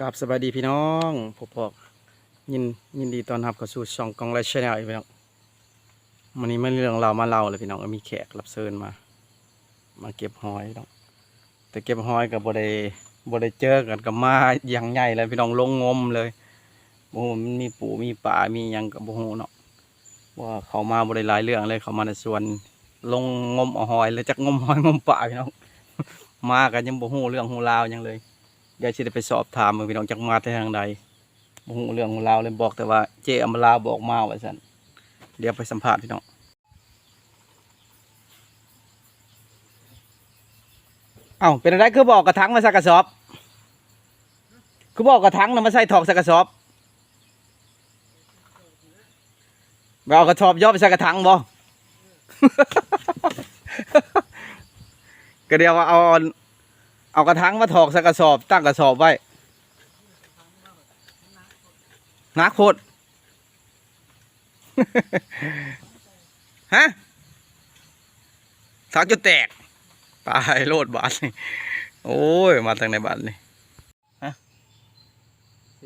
กับสบายดีพี่น้องพบพอกยินยินดีต้อนรับเข้าสู่ช่องกองไลฟ์ชาแนลอีกพี่น้องวันนี้มันเรื่องเรามาเล่าเลยพี่น้องมีแขกรับเชิญมา มาเก็บหอยน้องแต่เก็บหอยกับบได้บได้เจอกันกับมาอย่างใหญ่เลยพี่น้องลงงมเลยโอ้โหมันมีปูมีป่ามียังกับโอ้โหเนาะว่าเขามาบได้หลายเรื่องเลยเขามาในส่วนลงงมเอาหอยเลยจากงมหอยงมป่าพี่น้องมากันยังบ่ฮู้เรื่องฮู้ราวยังเลย เดี๋ยวสิได้ไปสอบถามว่าพี่น้องจักมาแต่ทางใดบ่ฮู้เรื่องของเราวเลยบอกแต่ว่าเจอมราบอกมาว่าซั่นเดี๋ยวไปสัมภาษณ์พี่น้องเอ้าเป็นอะไรคือบอกกระถังมาใส่กระสอบ คือบอกกระถังนะมาใส่ถอกใส่กระสอบไปเอากระสอบย่อไปใส่กระถังบ่ ก็เดียวว่าเอา เอากระถังมาถอกใส่กระสอบ ตั้งกระสอบไว้นักโคตรฮะสักจุดแตก ตายโลดบาทนี่โอ้ย มาทางในบ้านนี่ฮะ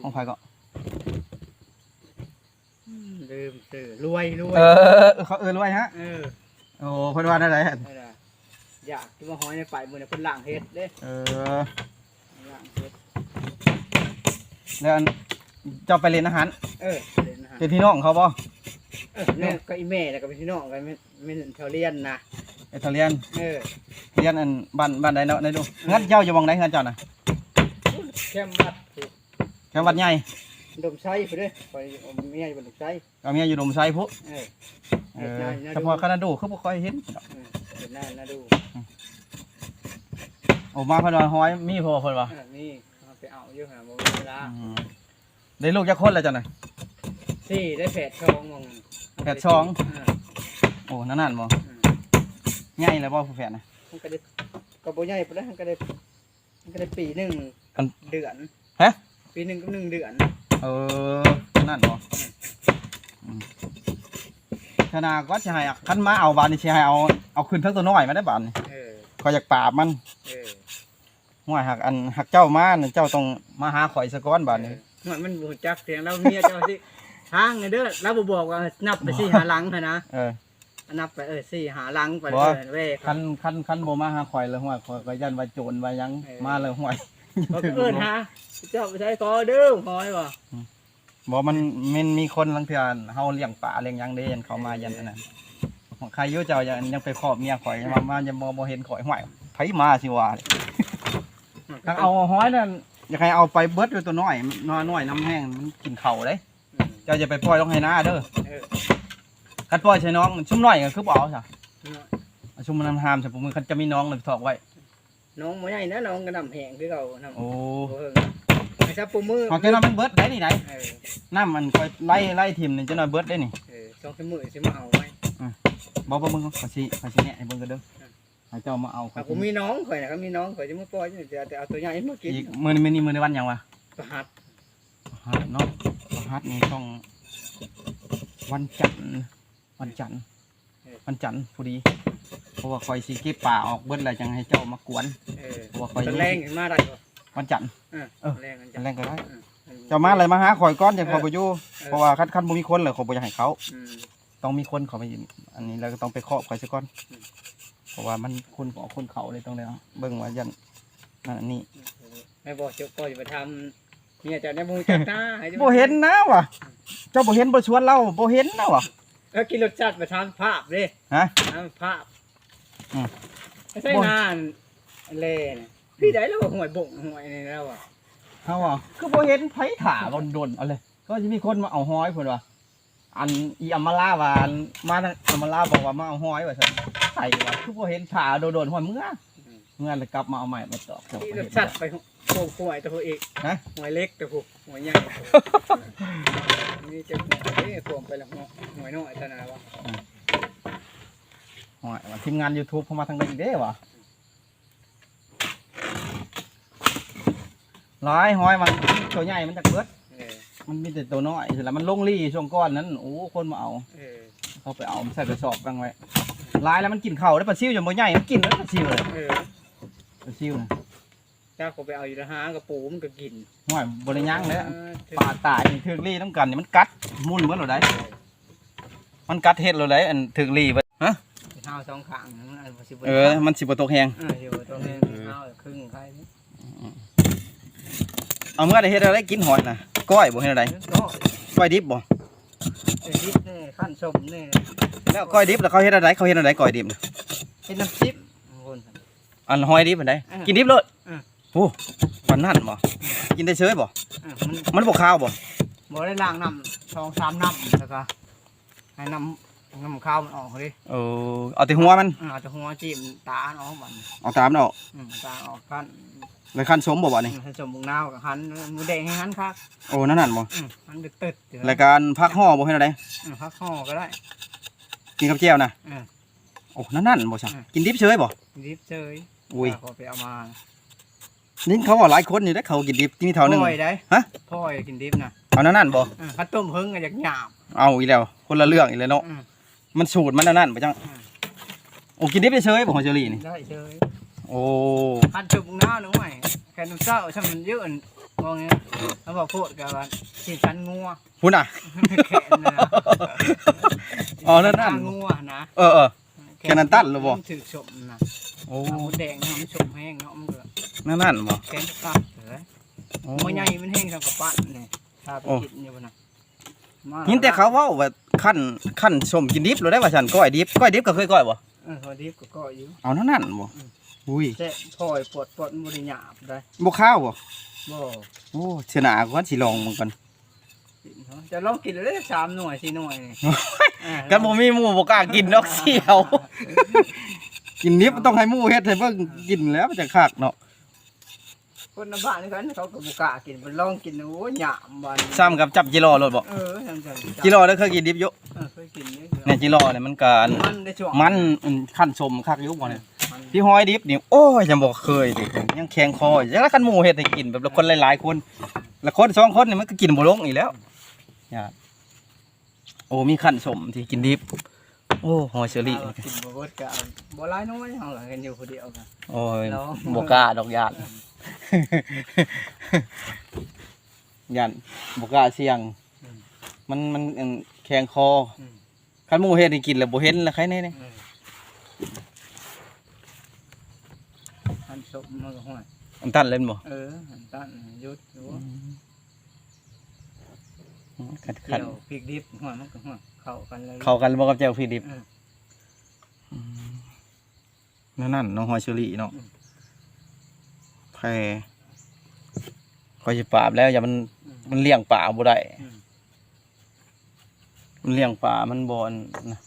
ห้องไฟก็ลืมสื่อรวยรวยเออ เขาเออรวยฮะ เออ โอ้เพิ่นว่าได้ไรฮะนั่นน่ะ อยากที่ว่าหอยในไปมือเนี่ยเป็นล่างเฮ็ดเด้เออ ล่างเฮ็ดแล้วอันเจ้าไปเรียนอาหาร เออเล่นนะฮะเป็นพี่น้องเขาบ่เออเนี่ยก็อีแม่แล้วก็พี่น้องกันไม่ไม่เท่าเรียนนะไอตาเลียนเออเรียนอันบ้านบ้านใดเนาะได้ดูงั้นเจ้าอยู่หมองไหนงั้นเจ้าน่ะแค่มัดถูกแค่วัดใหญ่ ดมไส้ไปเด้อไปเอาเมียอยู่บนดมไส้เอาเมียอยู่ดมไซพุเออเอเฮ็ดอหน้าหน้าเฉพาะคณะดูคือบ่ค่อยเห็นเออเห็นหน้าหน้าดูโอ้มาเพิ่นว่าห้อยมีพอเพิ่นว่าเออนี่เอาไปเอาอยู่หาบ่มีเวลาอืมได้ลูกจักคนแล้วจ้ะน่ะ สี่ได้แผดชองมองแผดช่องเออโอ้นั่นนั่นบ่อืมใหญ่แล้วบ่ผู้แฝดน่ะ มันก็ได้ก็บ่ใหญ่ปานใดมันก็ได้มันก็ได้ปีหนึงอันเดือนฮะ ปีหนึงกับหนึ่งเดือน เออนั่นบ่อืมขนาดก็สิให้อะคันมาเอาบานนี่สิให้เอาเอาขึ้นทั้งตัวน้อยมาได้บานนี่เออก็อยากปราบมันเออห่วยหักอันหักเจ้ามาน่ะเจ้าต้องมาหาข่อยซะก่อนบานนี้มันมันบ่จักเสียงเราเมียเจ้าสิทางไงเด้อเราบ่บอกว่านับไปสี่หาหลังหั่นนะเออนับไปเออสี่หาหลังไปบ่เออเว้ยคันคันคันบ่มาหาข่อยเลยห่วยข่อยก็ยันว่าโจรว่าหยังเออมาเลยห่วย เขาก็เอิ้นหาเจ้าไปใช้กอเด้อหอยบ่บอกมันมันมีคนลังเทื่อเฮาเลี้ยงปลาเลี้ยงหยังเด้ยันเขามายันอันนั้นใครอยู่เจ้ายังยังไปครอบเมียข่อยมามายังบ่บ่เห็นข่อยห่วยไผมาสิว่าถ้าเอาห้อยนั่นอยากให้เอาไปเบิดด้วยตัวน้อยน้อยน้อยน้ำแห้งมันกินเข่าเด้อืมเจ้าจะไปปล่อยลงให้หน้าเด้อเออคันปล่อยใส่น้องมันชุ่มน้อยก็คือบ่เอาซะเอาชุ่มมันหามๆใส่ผมมือคันจะมีน้องเลยถอกไว้ น้องบ่ใหญ่นะน้องก็น้ำแห้งคือเก่าน้ำโอ้บ่เฮิงไอ้ซับปูมือเอาแค่น้ำมันเบิดได้นี่ไหนเออน้ำมันค่อยไล่ไล่ทิ่มนี่จะน้อยเบิดได้นี่เออสองสามมื้อสิมาเอาไว้บ่บ่มึงขอสิขอสิเนี่ยให้เบิ่งกันเด้อให้เจ้ามาเอาขอถ้าสิผมมีน้องข่อยนะก็มีน้องข่อยสิมาปล่อยจะจะเอาตัวใหญ่มากินอีกมื้อนี้มื้อนี้มื้อในวันหยังวะประหัดฮัดเนาะฮัดนี่ต้องวันจันทร์วันจันทร์วันจันทร์พอดี เพราะว่าคอยสีเก็บป่าออกเบิดแล้วจังให้เจ้ามากวนเออเพราะว่าคอยตอนแรงขึ้นมาได้บ่วันจันทร์เออเออแรงมันจันทร์แรงก็ได้เออเจ้ามาอะไรมาหาข่อยก้อนจังเขาไปอยู่เออเพราะว่าคันคันบ่มีคนเลยเขาบ่อยากให้เขาอืมต้องมีคนเขาไปอันนี้แล้วก็ต้องไปครอบข่อยซะก่อนอืมเพราะว่ามันคนของคนเขาเลยต้องเลยเบิ่งว่ายันนั่นอันนี่ไม่บอกเจ้าก็จะไปทำเนี่ยจะได้มูจักตาให้ดูบ่เห็นนะว่ะเจ้าบ่เห็นบ่ชวนเราบ่เห็นนะว่ะเออกินรสชาติไปทำภาพเลยฮะทำภาพอืมไม่ ใช่งานเล่นะพี่ได้แล้วว่าห่วยบ่งห่วยนี่แล้วอะเฮาอะคือบ่เห็นไผถ่าบ่โดนเอาเลยก็สิมีคนมาเอาห้อยเพิ่นว่าอันอีอัมมาลาว่าอันมาทางอัมมาลาบอกว่ามาเอาห้อยว่าซั่นใส่ว่าคือบ่เห็นถ่าโดนๆห้อยเมื่อเมื่อเลยกลับมาเอาใหม่มาตอกเจ้าพี่ก็รเห็สนชาติไปโป่งห่วยตัวเองฮะห่วยเล็กตัวผู้ห่วยใหญ่นี่จะเอ้ยพวงไปแล้วห่วยน้อยตนาวะ ห้อยว่าทีมงาน YouTube เข้ามาทางใดอีกเด้ว่ะหลายห้อยมันตัวใหญ่มันจักเบิด เออมันมีแต่ตัวน้อยสิแล้วมันลงลี่ช่วงก้อนนั้นโอ้คนมาเอา เออเขาไปเอามันใส่กระสอบกังไว้ลายแล้วมันกินเข่าวได้ปลาซิวจนบ่ใหญ่มันกินแล้วปลาซิวเลยเออปลาซิวนะถ้าเขาไปเอาอยู่ในหางกับปูมันก็กินห่วยบ่ได้ยังเลยเออถึงปลาตายนี่ถึกลี่น้ำกันนี่มันกัดมุ่นเบิดเราได้มันกัดเฮ็ดเราได้อันถึกลี่เบิดฮะ ข้าวสองข้างมันอันบ่สิบ่เออ มันสิบ่ตกแฮงเอออยู่ตรงนี้ข้าวครึ่งไข่นี่เอาเมื่อได้เฮ็ดอะไรกินหอยน่ะก้อยบ่เฮ็ดอะไรก็ก้อยดิบบ่ไอ้ดิบนี่ขั้นสมนี่แล้วก้อยดิบแล้วเขาเฮ็ดอะไรเขาเฮ็ดอะไรก้อยดิบน่ะเป็นน้ำจิ้มคน อันหอยดิบอันใดเออกินดิบเลยเออ โอ้วันนั้นบ่กินได้เฉยบ่เออมันมันบ่คาวบ่บ่ได้ล้างน้ำสองสามน้ำแล้วก็ให้น้ำ น้ำข้าวมันออกเลยเออเอาแต่หัวมันเออเอาแต่หัวจิ้มตาออกมันเอาตามมันออกอืมตาออกขั้นแล้วคั้นสมบ่บ่นี่ให้สมบุงนาวกับหันมือแดงให้หันครับโอ้นั่นนั่นบ่อืมมันตึดตึดๆอยู่รายการพักห่อบ่เฮ็ดอะไรอืมพักห่อก็ได้กินกับแจ่วน่ะเออโอ้นั่นนั่นบ่ซะเออกินดิบเฉยบ่ดิบเฉยอุ้ยขอไปเอามานี่เขาว่าหลายคนอยู่ได้อเขากินดิบที่นี่เท่านึง พ่อยได้ฮะ พ่อยกินดิบนะเอานั่นนั่นบ่เออข้าวต้มเพิ่งก็อยากหยาบเอาอีกแล้วคนละเรื่องอีกแล้วเนาะอืม มันสูตรมันนั่นนั่นไปจังอืมโอ้กินดิบเฉยๆบ่ของเจอรี่นี่ได้เฉยโอ้พันจุบบุงนาวหนูใหม่แค่น้ำเศร้าช่างมันเยอะมองเงี้ยเขาบอกพูดกับว่าที่ชั้นงัวพุ่นอะแขนนะอ๋อนั่นนั่นงัวนะเออเออแค่นั้นตัดหรือบ่มันถือสมนะโอ้เอาหมูแดงนะมันสมแห้งเนาะมันก็นั่นนั่นบ่แกงตัดเลยโอ้มันใหญ่มันแห้งทำกับปั้นเนี่ยถ้าไปโอ้กินอยู่นะมายินแต่เขาเว้าว่า ขั้นขั้นสมกินดิบหรือได้ว่าฉันก้อยดิบก้อยดิบก็เคยก้อยบ่เออพอดีก็ก็อยู่เอานั่นนั่นบ่อืมอุ้ยแซ่พอยปวดปวดมันบริหยาบได้บ่ข้าวบ่บ่โอ้เชื่อหน้าก่อนสิลองมึงก่อนกินเถอะจะลองกินเลยสามหน่วยสี่หน่วยนี่เออกันบ่มีหมู่บ่กล้ากินดอกเสียว กินดิบต้องให้หมู่เฮ็ดให้เบิ่งกินแล้วมันจะคักเนาะ คนในบ้านนี่กันเขาก็บุกล้ากินมันลองกินโอ้ยหยาบมันซ้ำกับจับจิโร่รถบ่เออจังจังจิโร่ได้เคยกินดิบอยู่เออเคยกินนี่เนี่ยจิโร่เนี่ยมันก็อันมันได้ช่วงมันอันขั้นสมคักอยู่บ่เนี่ยมันพี่ห้อยดิบนี่โอ้ยยังบอกเคยดิยังแข็งคออยู่ยังละคันหมูเฮ็ดให้กินแบบละคนหลายๆคนละคนสองคนนี่มันก็กินบ่ลงอีกแล้วเนี่ยโอ้มีขั้นสมที่กินดิบโอ้หอยเชอรี่เอากินบ่เบิดก็เอาบ่หลายน้อยเฮาล่ะกันอยู่คนเดียวกันโอ้ยเนาะบ่กล้าดอกยาน ยานบ่กล้าเสี่ยง มันมันอันแข็งคออืมคันหมูเฮ็ดให้กินแล้วบ่เห็นแล้วใครแน่นี่เอออันศพมันก็ห้อยอันตันเล่นบ่เอออันตันยุดอยู่คันเกี่คันยวพริกดิบห้อยมันก็ห้อยเข้ากันเลย เข้ากันบ่กับแจ่วพริกดิบเออนั่นนั่นน้องหอยเชอรี่เนาะอืม แพรคอยสิปราบแล้วอย่ามันอืมมันเลี้ยงป่าบ่ได้อืมมันเลี้ยงป่ามันบ่อนนะ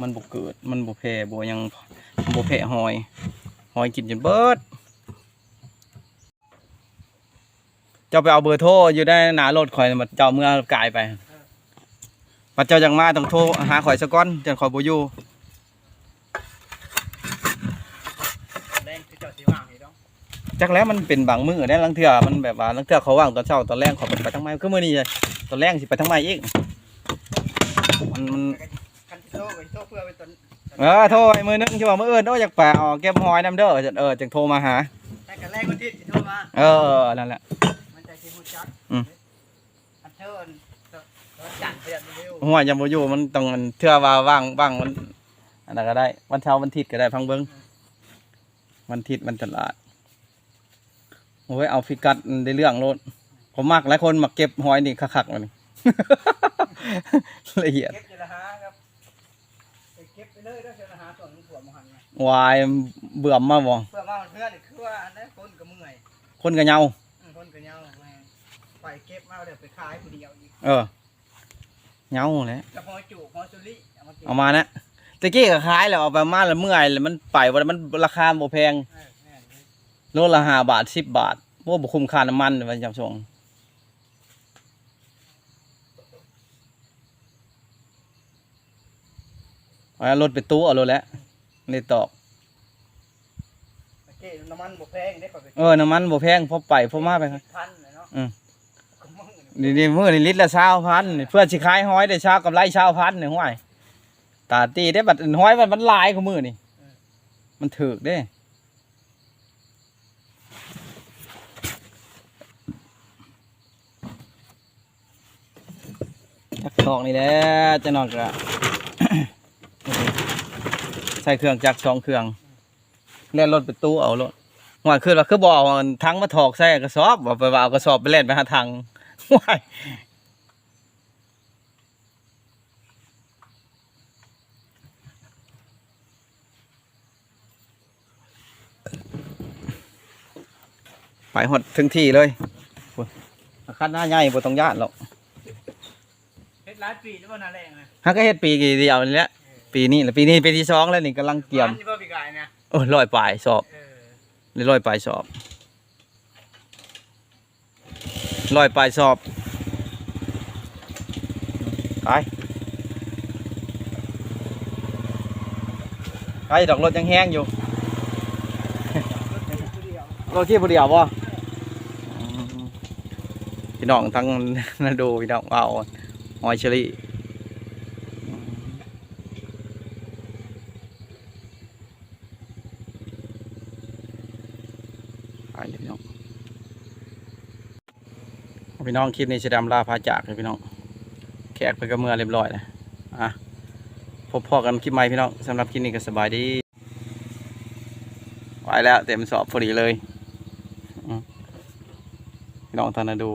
มันบ่เกิด มันบ่แผ่บ่หยังบ่แผ่หอย หอยกินจนเบิดเจ้าไปเอาเบอร์โทรอยู่ได้หน้ารถข่อยน่ะมาเจ้าเมื่อกายไปปัดเจ้าจังมาต้องโทรหาข่อยซะก่อนจังข่อยบ่อยู่ แรงที่เจ้าสิว่างนี่ดอก จักแล้วมันเป็นบางมื้อได้ลังเทื่อมันแบบว่าลังเทื่อเขาว่างตอนเช้าตอนแรกเขาไปทางไม้คือมื้อนี้เลยตอนแรกสิไปทางไม้อีกมันมันคันที่โตก็สิโตเพื่อไปตนเออโทรไอ้มือนึงที่ว่ามืออื่นโอ้อยากแปะออกเก็บหอยน้ำเด้อจะเออจึงโทรมาหาแต่กันแรกวันที่สิโทรมาเออนั่นแหละมันใจสิฮู้จักอืมอันเชิญรถจันทร์เดือนเร็วหัวยังบ่อยู่มันต้องมันเทื่อว่าว่างว่างมันอันนั้นก็ได้วันเช้าร์วันอาทิตย์ก็ได้พังเบิ้งวันอาทิตย์วันตลาด โอ้ยเอาฟิกัดได้เรื่องโลดผมมักหลายคนมักเก็บหอยนี่คักๆมานี่ ละเอียดเก็บอยู่ละหาครับไปเก็บไปเลยเด้อเชิญละหาส่วนของถั่วมหันนะวายเบื่อมาบ่เพื่อมาเพื่อนนี่คือว่าอันนั้นคนก็เมื่อยคนกระเหยาอืมคนก็เหงาแม่งไปเก็บมาเดี๋ยวไปขายผู้เดียวอีกเออเหยาแหละกับหอยจูบหอยสุริเอามาเก็บเอามานะตะกี้ก็ขายแล้วเอาไปมาแล้วเมื่อยแล้วมันไปว่ามันราคาบ่แพง เออแม่นเลย โลละห้าบาทสิบบาทพวกบุคุ้มค่าน้ำมันมันจำชงเอารถไปตู้เอารถแล้วในตอกตะกี้น้ำมันบ่แพงได้ก่อนไปเออน้ำมันบ่แพงพอไปพอมาไปครับพันเลยเนาะอืมก็มึงนี่นี่นี่มื้อนี่ลิตรละเช้าพันนี่เพื่อสิขายห้อยได้เช้ากับไรเช้าพันนี่ห้วยตาตีได้บัดห้อยมันมันหลายกว่ามื้อนี่มันถูกเด้ ทอกนี่แหละจะนอนกะใส่เครื่องจักรสองเครื่องเล่นรถไปตู้เอารถหัวขึ้นว่าคือบ่เอาทั้งมาถอกใส่กระสอบบ่าไปว่าเอากระสอบไปเล่นไปหาทางว้ายไปหดถึงที่เลยพุ่นอาคารหน้าใหญ่บ่ต้องย่านหรอก หลายปีแล้วบ่น่าแรงนะฮักก็เฮ็ดปีกี่เดียวนี่แหละปีนี้แหละปีนี้ปีที่สองแล้วนี่กำลังเกี่ยมบ้านนี่บ่ปีกายนะโอ้ยร้อยปลายสอบเออหรือร้อยปลายสอบร้อยปลายสอบไปไปดอกรถยังแห้งอยู่ รถที่ผู้เดียวบ่อืมพี่น้องทั้งนาดูพี่น้องเอา หอยเชอรี่ไปเลยพี่น้องพี่น้องคลิปนี้จะดำลาพาจากเลยพี่น้อง แขกไปกับเมื่อเรียบร้อยเลยอะพบพ่อกันคลิปใหม่พี่น้องสำหรับคลิปนี้ก็สบายดีไปแล้วเต็มสอบพอดีเลยอืมพี่น้องทานนาดู